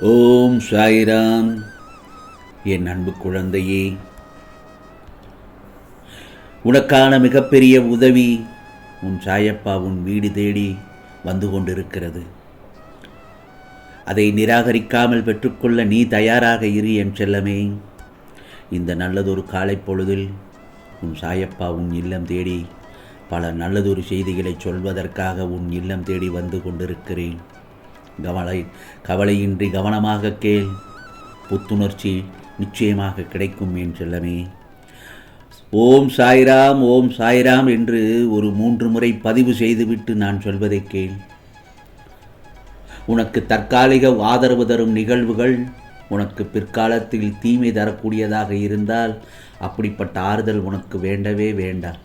ஓம் சாய்ராம். என் அன்பு குழந்தையே உனக்கான மிகப்பெரிய உதவி உன் சாயப்பா உன் வீடு தேடி வந்து கொண்டிருக்கிறது. அதை நிராகரிக்காமல் பெற்றுக்கொள்ள நீ தயாராக இரு என் செல்லமே. இந்த நல்லதொரு காலை பொழுதில் உன் சாயப்பா உன் இல்லம் தேடி பல நல்லதொரு செய்திகளை சொல்வதற்காக உன் இல்லம் தேடி வந்து கொண்டிருக்கிறேன். கவலை கவலையின்றி கவனமாக கேள். புத்துணர்ச்சி நிச்சயமாக கிடைக்கும் என் செல்லமே. ஓம் சாய்ராம் ஓம் சாய்ராம் என்று ஒரு மூன்று முறை பதிவு செய்துவிட்டு நான் சொல்வதை கேள். உனக்கு தற்காலிக ஆதரவு தரும் நிகழ்வுகள் உனக்கு பிற்காலத்தில் தீமை தரக்கூடியதாக இருந்தால் அப்படிப்பட்ட ஆறுதல் உனக்கு வேண்டவே வேண்டாம்.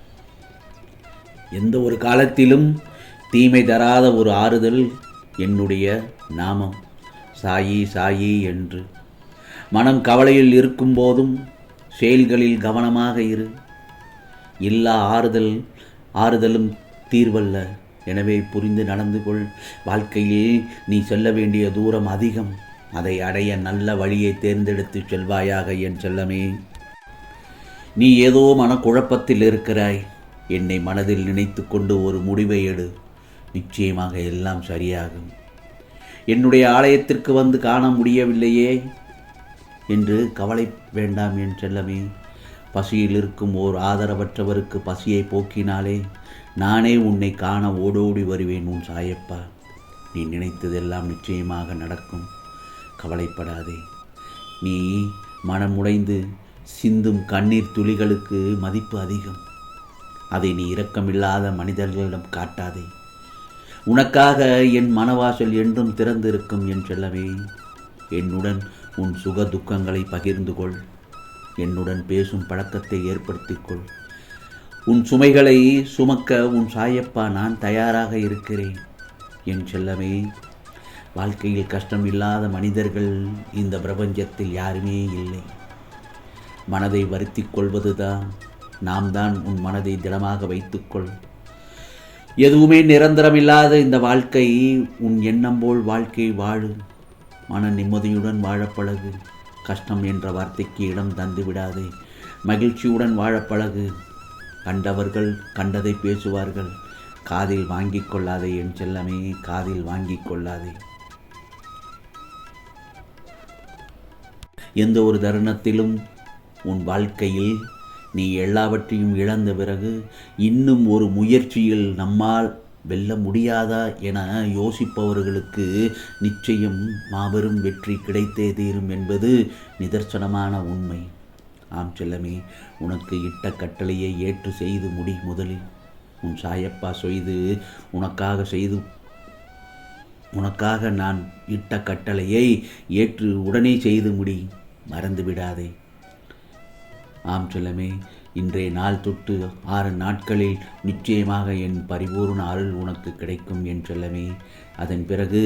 எந்த ஒரு காலத்திலும் தீமை தராத ஒரு ஆறுதல் என்னுடைய நாமம். சாயி சாயி என்று. மனம் கவலையில் இருக்கும்போதும் செயல்களில் கவனமாக இரு. எல்லா ஆறுதல் ஆறுதலும் தீர்வல்ல. எனவே புரிந்து நடந்து கொள். வாழ்க்கையில் நீ செல்ல வேண்டிய தூரம் அதிகம். அதை அடைய நல்ல வழியை தேர்ந்தெடுத்து செல்வாயாக என் செல்லமே. நீ ஏதோ மனக்குழப்பத்தில் இருக்கிறாய். என்னை மனதில் நினைத்து கொண்டு ஒரு முடிவை எடு. நிச்சயமாக எல்லாம் சரியாகும். என்னுடைய ஆலயத்திற்கு வந்து காண முடியவில்லையே என்று கவலை வேண்டாம் என் செல்லமே. பசியில் இருக்கும் ஓர் ஆதரவற்றவருக்கு பசியை போக்கினாலே நானே உன்னை காண ஓடோடி வருவேன் உன் சாயப்பா. நீ நினைத்ததெல்லாம் நிச்சயமாக நடக்கும். கவலைப்படாதே. நீ மனமுடைந்து சிந்தும் கண்ணீர் துளிகளுக்கு மதிப்பு அதிகம். அதை நீ இரக்கமில்லாத மனிதர்களிடம் காட்டாதே. உனக்காக என் மனவாசல் என்றும் திறந்திருக்கும் என் செல்லவே என்னுடன் உன் சுக துக்கங்களை பகிர்ந்து கொள். என்னுடன் பேசும் பழக்கத்தை ஏற்படுத்திக் கொள். உன் சுமைகளை சுமக்க உன் சாயப்பா நான் தயாராக இருக்கிறேன். என் செல்லமே வாழ்க்கையில் கஷ்டம் இல்லாத மனிதர்கள் இந்த பிரபஞ்சத்தில் யாருமே இல்லை. மனதை வருத்தி கொள்வதுதான் நாம் தான் உன் மனதை திடமாக வைத்துக்கொள் எதுவுமே நிரந்தரமில்லாத இந்த வாழ்க்கை உன் எண்ணம் போல் வாழ்க்கை வாழு மன நிம்மதியுடன் வாழப்பழகு. கஷ்டம் என்ற வார்த்தைக்கு இடம் தந்து விடாதே. மகிழ்ச்சியுடன் வாழப்பழகு. கண்டவர்கள் கண்டதை பேசுவார்கள். காதில் வாங்கி கொள்ளாதே என் செல்லமே காதில் வாங்கி கொள்ளாதே. எந்த ஒரு தருணத்திலும் உன் வாழ்க்கையில் நீ எல்லாவற்றையும் இழந்த பிறகு இன்னும் ஒரு முயற்சியில் நம்மால் வெல்ல முடியாதா என யோசிப்பவர்களுக்கு நிச்சயம் மாபெரும் வெற்றி கிடைத்தே தீரும் என்பது நிதர்சனமான உண்மை. ஆம் செல்லமே உனக்கு இட்ட கட்டளையை ஏற்று செய்து முடி முதலில். உன் சாயப்பா செய்து உனக்காக செய்து உனக்காக நான் இட்ட கட்டளையை ஏற்று உடனே செய்து முடி. மறந்து விடாதே ஆம் செல்லமே இன்றைய நாள் தொட்டு ஆறு நாட்களில் நிச்சயமாக என் பரிபூர்ண அருள் உனக்கு கிடைக்கும் என் செல்லமே. அதன் பிறகு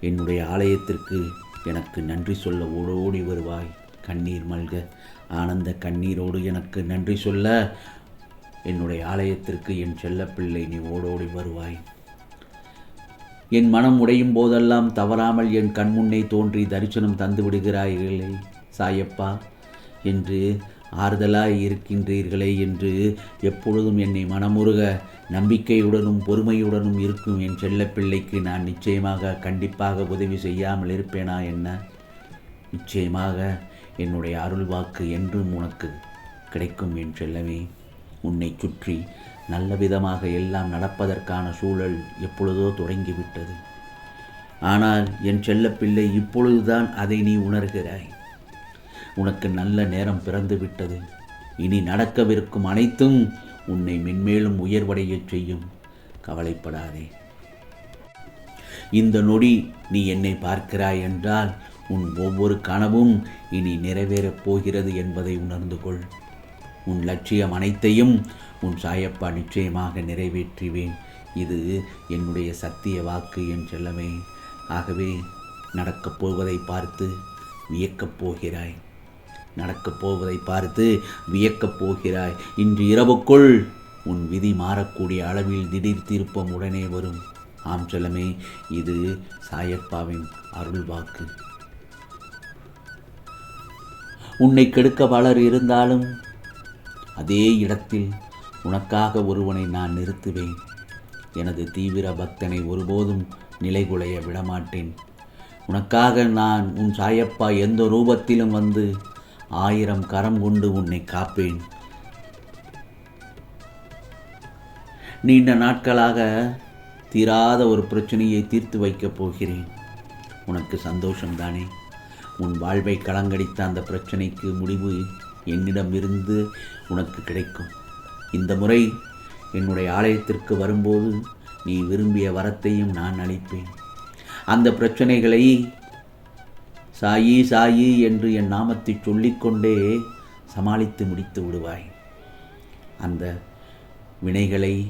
என்னுடைய ஆலயத்திற்கு எனக்கு நன்றி சொல்ல ஓடோடி வருவாய். கண்ணீர் மல்க. ஆனந்த கண்ணீரோடு எனக்கு நன்றி சொல்ல என்னுடைய ஆலயத்திற்கு என் செல்லப்பிள்ளை நீ ஓடோடி வருவாய். என் மனம் உடையும் போதெல்லாம் தவறாமல் என் கண்முன்னே தோன்றி தரிசனம் தந்து விடுகிறாய்களே சாயப்பா என்று ஆறுதலாய் இருக்கின்றீர்களே என்று எப்பொழுதும் என்னை மனமுருக நம்பிக்கையுடனும் பொறுமையுடனும் இருக்கும் என் செல்லப்பிள்ளைக்கு நான் நிச்சயமாக கண்டிப்பாக உதவி செய்யாமல் இருப்பேனா என்ன? நிச்சயமாக என்னுடைய அருள் வாக்கு என்றும் உனக்கு கிடைக்கும் என் செல்லமே. உன்னை சுற்றி நல்ல விதமாக எல்லாம் நடப்பதற்கான சூழல் எப்பொழுதோ தொடங்கிவிட்டது. ஆனால் என் செல்லப்பிள்ளை இப்பொழுதுதான் அதை நீ உணர்கிறாய். உனக்கு நல்ல நேரம் பிறந்து விட்டது இனி நடக்கவிருக்கும் அனைத்தும் உன்னை மென்மேலும் உயர்வடையச் செய்யும். கவலைப்படாதே. இந்த நொடி நீ என்னை பார்க்கிறாய் என்றால் உன் ஒவ்வொரு கனவும் இனி நிறைவேறப் போகிறது என்பதை உணர்ந்து கொள். உன் லட்சியம் அனைத்தையும் உன் சாயப்பா நிச்சயமாக நிறைவேற்றுவேன். இது என்னுடைய சத்திய வாக்கு என் செல்லமே. ஆகவே நடக்கப் போவதை பார்த்து வியக்கப் போகிறாய். நடக்கப் போவதை பார்த்து வியக்கப் போகிறாய். இன்று இரவுக்குள் உன் விதி மாறக்கூடிய அளவில் திடீர் திருப்பம் உடனே வரும். ஆம் செல்லமே இது சாயப்பாவின் அருள் வாக்கு. உன்னை கெடுக்க பலர் இருந்தாலும் அதே இடத்தில் உனக்காக ஒருவனை நான் நிறுத்துவேன். எனது தீவிர பக்தனை ஒருபோதும் நிலைகுலைய விடமாட்டேன். உனக்காக நான் உன் சாயப்பா எந்த ரூபத்திலும் வந்து ஆயிரம் கரம் கொண்டு உன்னை காப்பேன். நீண்ட நாட்களாக தீராத ஒரு பிரச்சனையை தீர்த்து வைக்கப் போகிறேன். உனக்கு சந்தோஷம்தானே? உன் வாழ்வை கலங்கடித்த அந்த பிரச்சனைக்கு முடிவு என்னிடமிருந்து உனக்கு கிடைக்கும். இந்த முறை என்னுடைய ஆலயத்திற்கு வரும்போது நீ விரும்பிய வரத்தையும் நான் அளிப்பேன். அந்த பிரச்சனைகளை சாயி சாயி என்று என் நாமத்தை சொல்லிக்கொண்டே சமாளித்து முடித்து விடுவாய். அந்த வினைகளை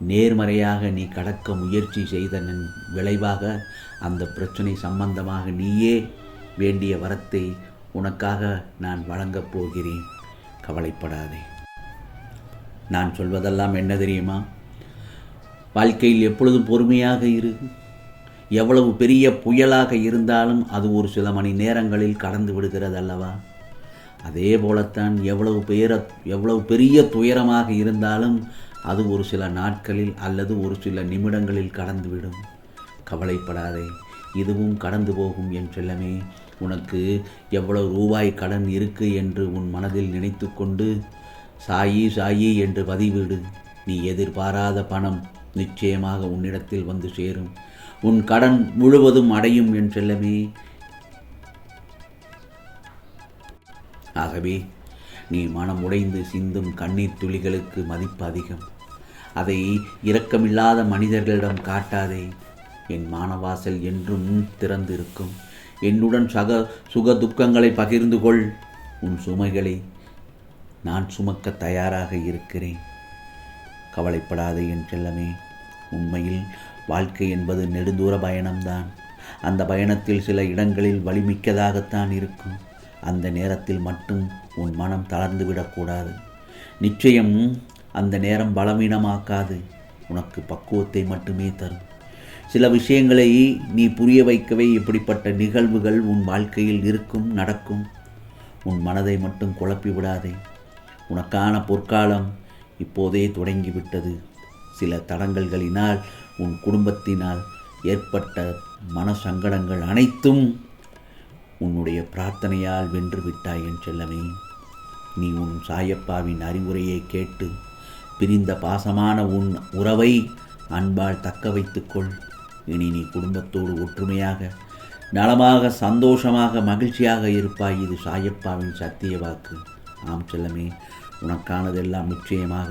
நேர்மறையாக நீ கடக்க முயற்சி செய்ததன் விளைவாக அந்த பிரச்சனை சம்பந்தமாக நீயே வேண்டிய வரத்தை உனக்காக நான் வழங்கப் போகிறேன். கவலைப்படாதே. நான் சொல்வதெல்லாம் என்ன தெரியுமா? வாழ்க்கையில் எப்பொழுதும் பொறுமையாக இரு. எவ்வளவு பெரிய புயலாக இருந்தாலும் அது ஒரு சில மணி நேரங்களில் கடந்து விடுகிறது அல்லவா அதே போலத்தான் எவ்வளவு பெயர எவ்வளவு பெரிய துயரமாக இருந்தாலும் அது ஒரு சில நாட்களில் அல்லது ஒரு சில நிமிடங்களில் கடந்துவிடும் கவலைப்படாதே இதுவும் கடந்து போகும் என் செல்லமே. உனக்கு எவ்வளவு ரூபாய் கடன் இருக்கு என்று உன் மனதில் நினைத்து கொண்டு சாயி சாயி என்று பதிவிடு. நீ எதிர்பாராத பணம் நிச்சயமாக உன்னிடத்தில் வந்து சேரும். உன் கடன் முழுவதும் அடையும் என் செல்லமே. ஆகவே நீ மனம் உடைந்து சிந்தும் கண்ணீர் துளிகளுக்கு மதிப்பு அதிகம். அதை இரக்கமில்லாத மனிதர்களிடம் காட்டாதே. என் மானவாசல் என்றும் திறந்திருக்கும். என்னுடன் சக சுக துக்கங்களை பகிர்ந்து கொள். உன் சுமைகளை நான் சுமக்க தயாராக இருக்கிறேன். கவலைப்படாதே என் செல்லமே. உண்மையில் வாழ்க்கை என்பது நெடுந்தூர பயணம்தான். அந்த பயணத்தில் சில இடங்களில் வலிமிக்கதாகத்தான் இருக்கும். அந்த நேரத்தில் மட்டும் உன் மனம் தளர்ந்து விடக்கூடாது. நிச்சயம் அந்த நேரம் பலவீனமாக்காது. உனக்கு பக்குவத்தை மட்டுமே தரும். சில விஷயங்களை நீ புரிய வைக்கவே இப்படிப்பட்ட நிகழ்வுகள் உன் வாழ்க்கையில் இருக்கும் நடக்கும். உன் மனதை மட்டும் குழப்பி விடாதே. உனக்கான பொற்காலம் இப்போதே தொடங்கிவிட்டது. சில தடங்கல்களினால் உன் குடும்பத்தினால் ஏற்பட்ட மன சங்கடங்கள் அனைத்தும் உன்னுடைய பிரார்த்தனையால் வென்று விட்டாய் என் செல்லமே. நீ உன் சாயப்பாவின் அறிவுரையை கேட்டு பிரிந்த பாசமான உன் உறவை அன்பால் தக்க வைத்துக்கொள். இனி நீ குடும்பத்தோடு ஒற்றுமையாக நலமாக சந்தோஷமாக மகிழ்ச்சியாக இருப்பாய். இது சாயப்பாவின் சத்திய வாக்கு. ஆம் செல்லமே உனக்கானதெல்லாம் நிச்சயமாக